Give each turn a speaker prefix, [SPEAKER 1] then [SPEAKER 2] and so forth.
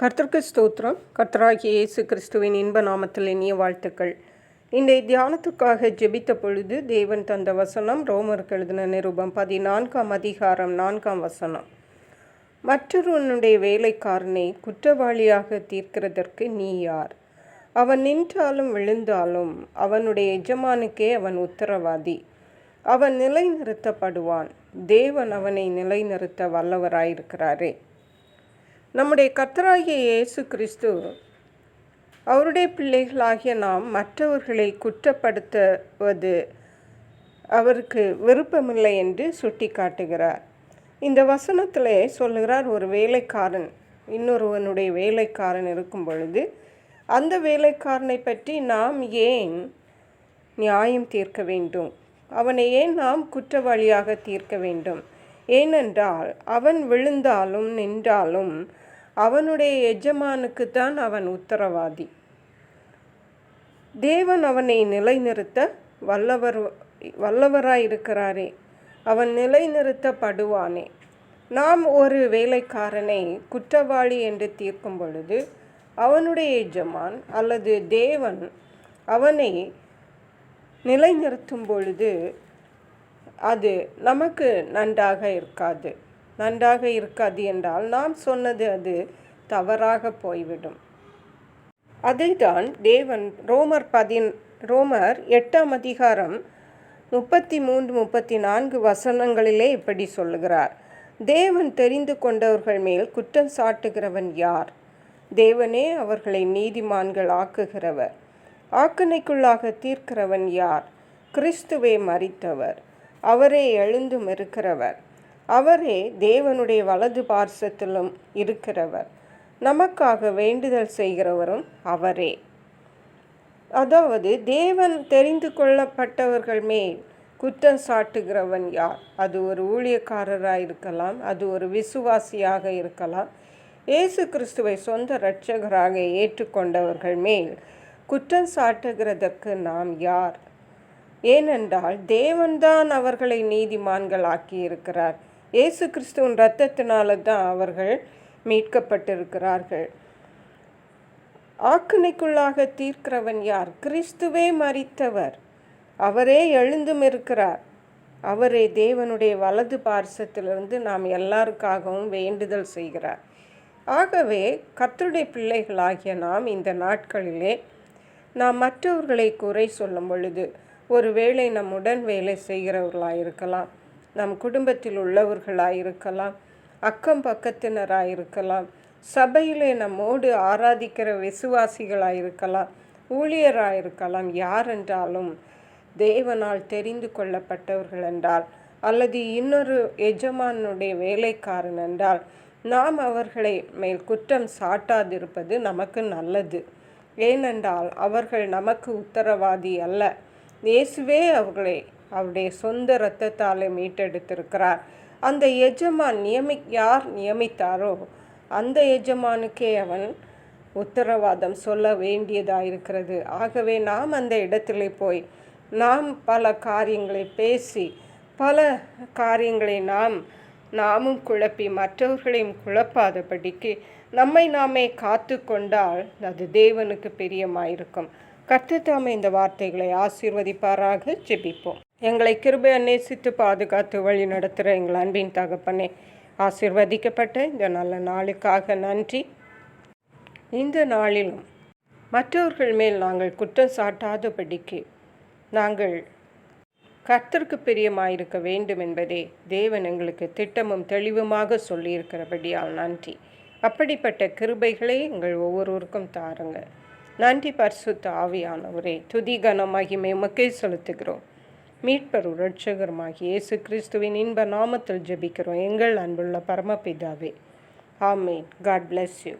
[SPEAKER 1] கர்த்தருக்கு ஸ்தோத்திரம். கர்த்தராகிய இயேசு கிறிஸ்துவின் இன்ப நாமத்தில் இனிய வாழ்த்துக்கள். இன்றைய தியானத்துக்காக ஜெபித்த பொழுது தேவன் தந்த வசனம் ரோமருக்கு எழுதின நிருபம் பதினான்காம் அதிகாரம் நான்காம் வசனம். மற்றொருவனுடைய வேலைக்காரனை குற்றவாளியாக தீர்க்கிறதற்கு நீ யார்? அவன் நின்றாலும் விழுந்தாலும் அவனுடைய எஜமானுக்கே அவன் உத்தரவாதி. அவன் நிலைநிறுத்தப்படுவான். தேவன் அவனை நிலைநிறுத்த வல்லவராயிருக்கிறாரே. நம்முடைய கர்த்தராகிய இயேசு கிறிஸ்து அவருடைய பிள்ளைகளாகிய நாம் மற்றவர்களை குற்றப்படுத்துவது அவருக்கு விருப்பமில்லை என்று சுட்டி காட்டுகிறார் இந்த வசனத்தில் சொல்லுகிறார் ஒரு வேலைக்காரன். இன்னொருவனுடைய வேலைக்காரன் இருக்கும் பொழுது அந்த வேலைக்காரனை பற்றி நாம் ஏன் நியாயம் தீர்க்க வேண்டும்? அவனை ஏன் நாம் குற்றவாளியாக தீர்க்க வேண்டும்? ஏனென்றால் அவன் விழுந்தாலும் நின்றாலும் அவனுடைய எஜமானுக்கு தான் அவன் உத்தரவாதி. தேவன் அவனை நிலைநிறுத்த வல்லவர் வல்லவராயிருக்கிறாரே அவன் நிலைநிறுத்தப்படுவானே. நாம் ஒரு வேலைக்காரனை குற்றவாளி என்று தீர்க்கும் பொழுது அவனுடைய எஜமான் அல்லது தேவன் அவனை நிலைநிறுத்தும் பொழுது அது நமக்கு நன்றாக இருக்காது. நன்றாக இருக்காது என்றால் நாம் சொன்னது அது தவறாக போய்விடும். அதைதான் தேவன் ரோமர் பதின் ரோமர் எட்டாம் அதிகாரம் முப்பத்தி மூன்று முப்பத்தி நான்கு வசனங்களிலே இப்படி சொல்லுகிறார். தேவன் தெரிந்து கொண்டவர்கள் மேல் குற்றம் சாட்டுகிறவன் யார்? தேவனே அவர்களை நீதிமான்கள் ஆக்குகிறவர். ஆக்கணைக்குள்ளாக தீர்க்கிறவன் யார்? கிறிஸ்துவே மறித்தவர் அவரே எழுந்தும் இருக்கிறவர். அவரே தேவனுடைய வலது பார்சத்திலும் இருக்கிறவர். நமக்காக வேண்டுதல் செய்கிறவரும் அவரே. அதாவது தேவன் தெரிந்து கொள்ளப்பட்டவர்கள் மேல் குற்றம் சாட்டுகிறவன் யார்? அது ஒரு ஊழியக்காரராக இருக்கலாம் அது ஒரு விசுவாசியாக இருக்கலாம். இயேசு கிறிஸ்துவை சொந்த இரட்சகராக ஏற்றுக்கொண்டவர்கள் மேல் குற்றம் சாட்டுகிறதற்கு நாம் யார்? ஏனென்றால் தேவன்தான் அவர்களை நீதிமான்கள் ஆக்கியிருக்கிறார் இயேசு கிறிஸ்துவின் இரத்தத்தினால தான் அவர்கள் மீட்கப்பட்டிருக்கிறார்கள். ஆக்கினைக்குள்ளாக தீர்க்கிறவன் யார்? கிறிஸ்துவே மறித்தவர் அவரே எழுந்தும் இருக்கிறார். அவரே தேவனுடைய வலது பார்சத்திலிருந்து நாம் எல்லாருக்காகவும் வேண்டுதல் செய்கிறார். ஆகவே கத்தருடைய பிள்ளைகளாகிய நாம் இந்த நாட்களிலே நாம் மற்றவர்களை குறை சொல்லும் பொழுது ஒருவேளை நம் உடன் வேலை செய்கிறவர்களாக இருக்கலாம் நம் குடும்பத்தில் உள்ளவர்களாக இருக்கலாம் அக்கம் பக்கத்தினராக இருக்கலாம் சபையிலே நம்மோடு ஆராதிக்கிற விசுவாசிகளாக இருக்கலாம் ஊழியராக இருக்கலாம் யாரென்றாலும் தேவனால் தெரிந்து கொள்ளப்பட்டவர்கள் என்றால் அல்லது இன்னொரு எஜமானுடைய வேலைக்காரன் என்றால் நாம் அவர்களை மேல் குற்றம் சாட்டாதிருப்பது நமக்கு நல்லது. ஏனென்றால் அவர்கள் நமக்கு உத்தரவாதி அல்ல. இயேசுவே அவர்களை அவருடைய சொந்த இரத்தத்தாலே மீட்டெடுத்திருக்கிறார். அந்த எஜமான் நியமி யார் நியமித்தாரோ அந்த எஜமானுக்கே அவன் உத்தரவாதம் சொல்ல வேண்டியதாக இருக்கிறது ஆகவே நாம் அந்த இடத்துல போய் நாம் பல காரியங்களை பேசி பல காரியங்களை நாம் நாமும் குழப்பி மற்றவர்களையும் குழப்பாதபடிக்கு நம்மை நாமே காத்து கொண்டால் அது தேவனுக்கு பிரியமாயிருக்கும். கற்றுத்தாம இந்த வார்த்தைகளை ஆசீர்வதிப்பாராக ஜெபிப்போம். எங்களை கிருபை நேசித்து பாதுகாத்து வழி நடத்துகிற எங்கள் அன்பின் தகப்பனே ஆசிர்வதிக்கப்பட்ட இந்த நல்ல நாளுக்காக நன்றி. இந்த நாளிலும் மற்றவர்கள் மேல் நாங்கள் குற்றம் சாட்டாதபடிக்கு நாங்கள் கர்த்தருக்கு பிரியமாயிருக்க வேண்டும் என்பதே தேவன் எங்களுக்கு திட்டமும் தெளிவுமாக சொல்லியிருக்கிறபடியால் நன்றி. அப்படிப்பட்ட கிருபைகளை எங்கள் ஒவ்வொருவருக்கும் தாருங்கள். நன்றி பரிசுத்த ஆவியானவரே துதி கனமாகி மக்கே செலுத்துகிறோம். மீட்பர் ரட்சகருமாகி இயேசு கிறிஸ்துவின் இன்ப நாமத்தில் ஜெபிக்கிறோம். எங்கள் அன்புள்ள பரமபிதாவே ஆமீன். God bless you